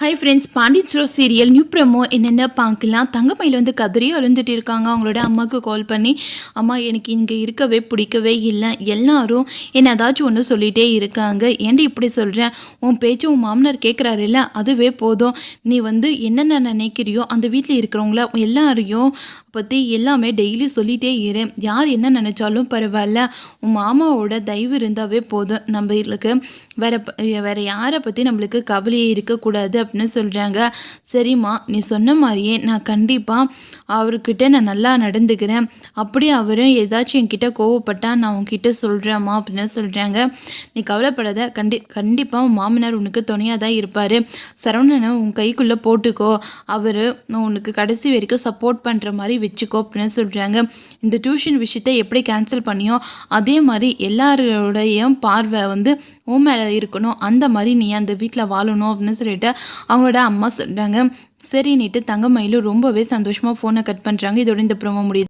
High friends பாண்டிட் show serial new promo என்னென்ன பார்க்கலாம்? தங்கமயில் வந்து கதறி அழுந்துட்டு இருக்காங்க. அவங்களோட அம்மாவுக்கு கால் பண்ணி அம்மா எனக்கு இங்கே இருக்கவே பிடிக்கவே இல்லை. எல்லாரும் என்ன ஏதாச்சும் ஒன்று சொல்லிகிட்டே இருக்காங்க. ஏன்டி இப்படி சொல்கிறேன் உன் பேச்சு உன் மாமனார் கேட்குறாருல்ல அதுவே போதும். நீ வந்து என்னென்ன நினைக்கிறியோ அந்த வீட்டில் இருக்கிறவங்கள எல்லாரையும் பற்றி எல்லாமே டெய்லி சொல்லிகிட்டே இரு. யார் என்ன நினச்சாலும் பரவாயில்ல. உன் மாமாவோட தயவு இருந்தாவே போதும். நம்மளுக்கு வேற வேறு யாரை பற்றி நம்மளுக்கு கவலையே இருக்கக்கூடாது. அப்படின்னு சொல்கிறாங்க சரிம்மா நீ சொன்ன மாதிரியே நான் கண்டிப்பாக அவர்கிட்ட நான் நல்லா நடந்துக்கிறேன். அப்படி அவரும் ஏதாச்சும் என்கிட்ட கோவப்பட்டா நான் உன்கிட்ட சொல்கிறேம்மா அப்படின்னு சொல்கிறாங்க நீ கவலைப்படாத கண்டி கண்டிப்பாக உன் மாமனார் உனக்கு துணையாக தான் இருப்பார். சரவணனை உன் கைக்குள்ளே போட்டுக்கோ. அவர் உனக்கு கடைசி வரைக்கும் சப்போர்ட் பண்ணுற மாதிரி வச்சுக்கோ அப்படின்னு சொல்கிறாங்க இந்த டியூஷன் விஷயத்தை எப்படி கேன்சல் பண்ணியோ அதே மாதிரி எல்லாரோடைய பார்வை வந்து உன் மேலே இருக்கணும். அந்த மாதிரி நீ அந்த வீட்டில் வாழணும் அப்படின்னு சொல்லிட்டு அவங்களோட அம்மா சொல்கிறாங்க சரின்னுட்டு தங்கமயிலும் ரொம்பவே சந்தோஷமாக ஃபோனை கட் பண்ணுறாங்க இதோட இந்த ப்ரோமோ முடியுது.